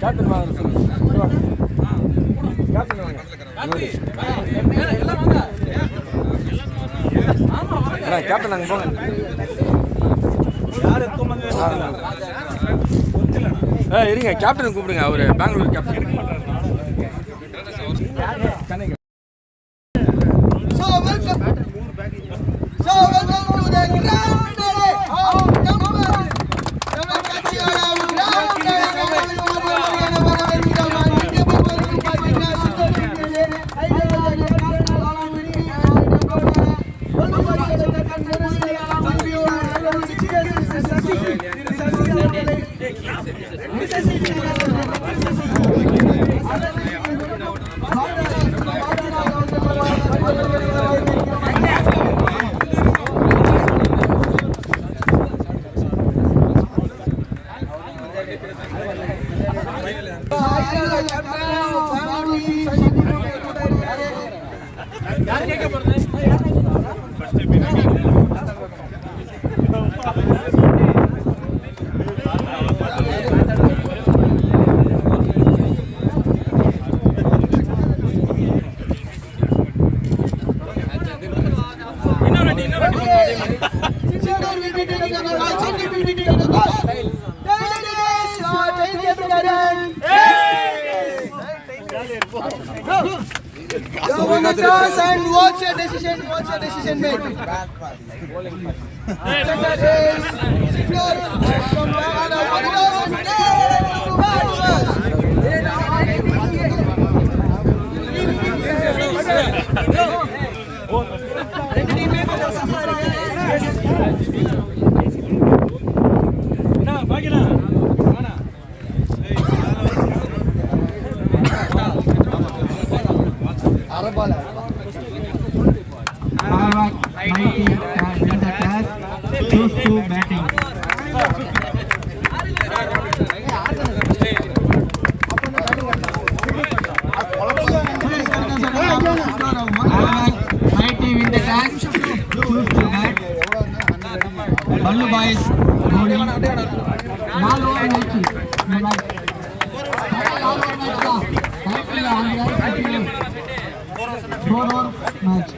Captain வாங்க சொல்லுங்க captain வாங்க அண்ணா, கேப்டன் அங்கே போங்க ஆ இருங்க கேப்டன் கூப்பிடுங்க அவர் Bangalore captain 小伙伴们注意点 Women toss and what's your decision? What's your decision made? Bowling. நாலு ஓவர் ஆச்சு நாலு ஓவர் மேட்ச் தான் title Andhra four over match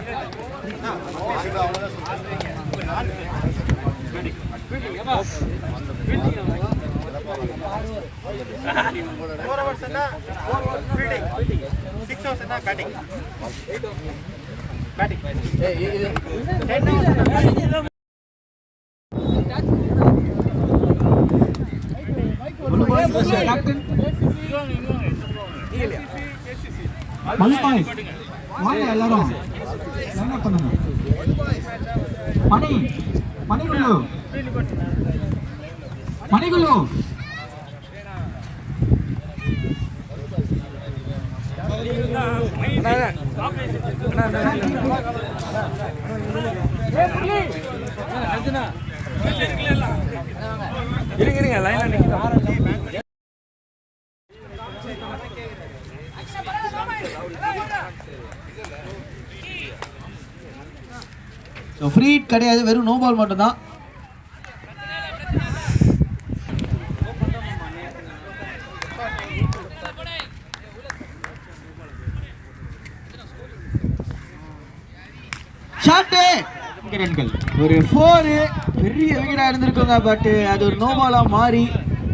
captain Mallu boys வாங்க எல்லாரும் பண்ணுங்க மணி மணிகுள்ளு மணிகுள்ளு இருங்க இருங்க லைன்ல நிக்கிறேன் ஸோ ஃப்ரீ கிடையாது வெறும் நோ பால் மட்டும்தான். ஷாட்டு ஒரு ஃபோரு பெரிய விக்கெட்டாக இருந்திருக்குங்க பட் அது ஒரு நோ பாலாக மாறி.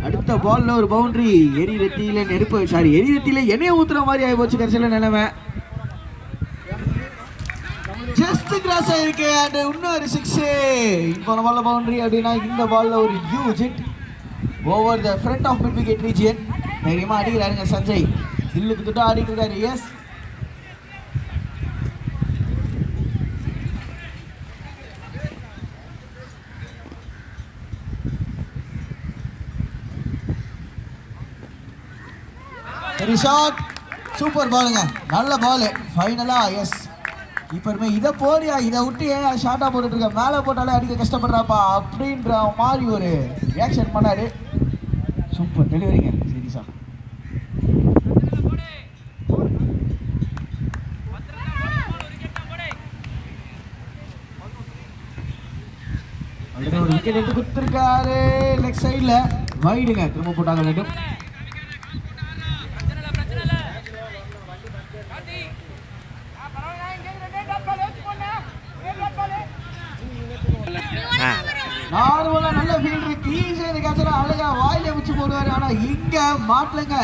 அடுத்த பால்ல ஒரு பவுண்டரி எரி ரத்தியில நெருப்பு சாரி எரி ரத்தியில எண்ணெய் ஊத்துற மாதிரி ஆகி போச்சு கடைசியில் நிலைமை. ஜஸ்ட் கிராஸ் ஆயிருக்கு அண்ட் இன்னொரு சிக்ஸ் இப்போ பால்ல பவுண்டரி அப்படின்னா இந்த பால்ல ஒரு huge hit over the front of mid wicket region தைரியமா அடிக்கிறாருங்க சஞ்சய். தில்லுக்கு துட்டா ஆடிட்டு இருக்காரு. எஸ் வெரி சூப்பர் பாலுங்க. நல்ல பாலு. ஃபைனலாக எஸ் இப்போ இதை போறியா? இதை விட்டு ஏன் ஷார்ட்டாக போட்டுட்டு இருக்க? மேலே போட்டாலே அடிக்க கஷ்டப்படுறாப்பா? அப்படின்ற மாதிரி ஒரு ரியாக்ஷன் பண்ணாரு. சூப்பர் டெலிவரிங்க சீரியஸா ஒரு விக்கெட் எடுத்து கொடுத்துருக்காரு. லெக் சைடில் வைடுங்க திரும்ப போட்டாங்க வேண்டும் நார்மலா நல்ல ஃபீல்டர் க்ளீன் சைடு கேட்சல அழகா வாயில வச்சு போடுவாரு. ஆனா இங்க மாட்டலங்க.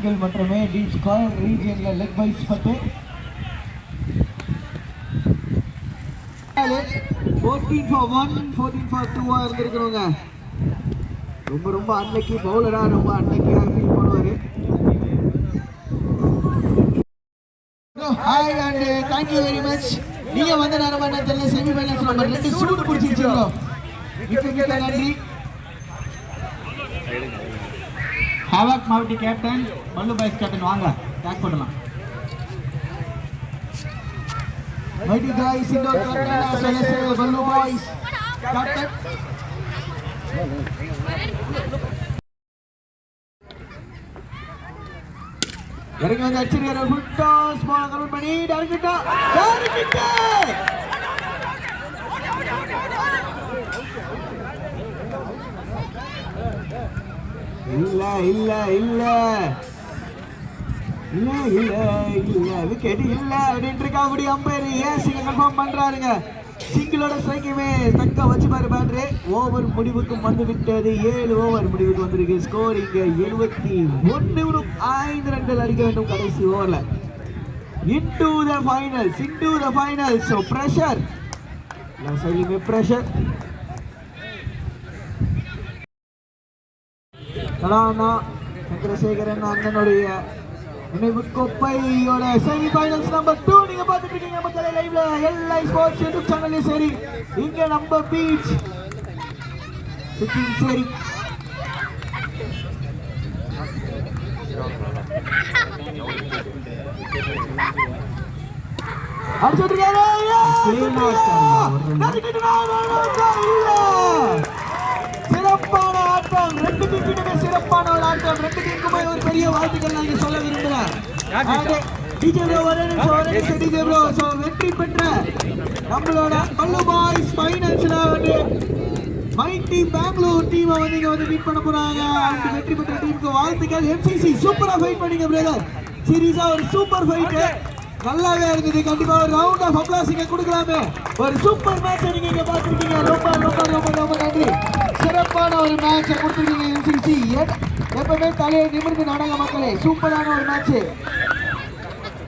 சிங்கிள் மட்டுமே டீப் ஸ்கொயர் ரீஜியனில் லெக் பைஸ் பட்டு fourteen for one fourteen for டூவாக இருந்திருக்கிறவங்க ரொம்ப ரொம்ப அன்னைக்கு பவுலரா ரொம்ப அன்னைக்கு ஃபீல் பண்ணுவார். Hi and thank you very much நீங்க வந்த நேரம் என்ன தெரியல செமி ஃபைனல்ஸ் நம்பர் ரெண்டு சூடு பிடிச்சிருச்சீங்களோ மிக்க மிக்க நன்றி. ஹவாக் மாவட்ட கேப்டன் மல்லு பாய்ஸ் கேப்டன் வாங்க பேக் பண்ணலாம் mighty guys indoor captain as well as uh, Mallu boys captain இறங்கி வந்து அடிச்சிருக்காரு ஃபுல் டாஸ் பால் கவர் பண்ணி டேரக்டா டேரக்டா இல்ல இல்ல இல்ல. இல்ல இல்ல இல்ல. விக்கெட் இல்ல அப்படின்ட்டு இருக்கா அப்படி அம்பையர் ஏன் சிங்க கன்ஃபார்ம் பண்றாருங்க? சிங்கிளோட ஸ்ட்ரைக்குமே தக்க வச்சு பாரு பேட்ரு. ஓவர் முடிவுக்கு வந்து விட்டது. ஏழு ஓவர் முடிவுக்கு வந்திருக்கு. ஸ்கோர் இங்க எழுபத்தி ஒன்று ஐந்து ரன்கள் அடிக்க வேண்டும் கடைசி ஓவர்ல into the finals into the finals so pressure எல்லா சைட்லையுமே ப்ரெஷர் கலானா சந்திரசேகரன் அண்ணனுடைய நினைவு கோப்பையோட செமி ஃபைனல்ஸ் நம்பர் டூ நீங்க பார்த்துட்டு இருக்கீங்க மக்களே லைவ்ல எல்ஐ ஸ்போர்ட்ஸ் யூடியூப் சேனல்லையும் சரி. இங்க நம்ம பீச் சுற்றியும் சரி. அடிச்சுட்டு சிறப்பான ஆட்டம் ரெண்டு டீமுமே சிறப்பான ஒரு ஆட்டம். ரெண்டு டீமுக்குமே ஒரு பெரிய வாழ்த்துக்கள் நான் இங்க சொல்ல விரும்புறேன். டிஜே ப்ரோ ஒரே நிமிஷம் ஒரே நிமிஷம். டிஜே ப்ரோ ஸோ வெற்றி பெற்ற நம்மளோட பல்லு பாய்ஸ் ஃபைனல்ஸ்ல வந்து மைட்டி பெங்களூர் டீமை வந்து இங்க வந்து மீட் பண்ண அந்த வெற்றி பெற்ற டீமுக்கு வாழ்த்துக்கள். எம்சிசி சூப்பரா ஃபைட் பண்ணீங்க பிரதர் சீரியஸா ஒரு சூப்பர் ஃபைட் நல்லாவே இருந்தது கண்டிப்பா ஒரு ரவுண்ட் ஆஃப் அப்ளாஸ் இங்க கொடுக்கலாமே. ஒரு சூப்பர் மேட்ச் நீங்க இங்க பாத்துருக்கீங்க ரொம்ப ரொம்ப ரொம்ப ரொம்ப நன்றி. சிறப்பான ஒரு மேட்ச் கொடுத்துருக்கீங்க எம்சிசி எப்பவுமே தலையை நிமிர்ந்து நாடக மக்களே சூப்பரான ஒரு மேட்ச்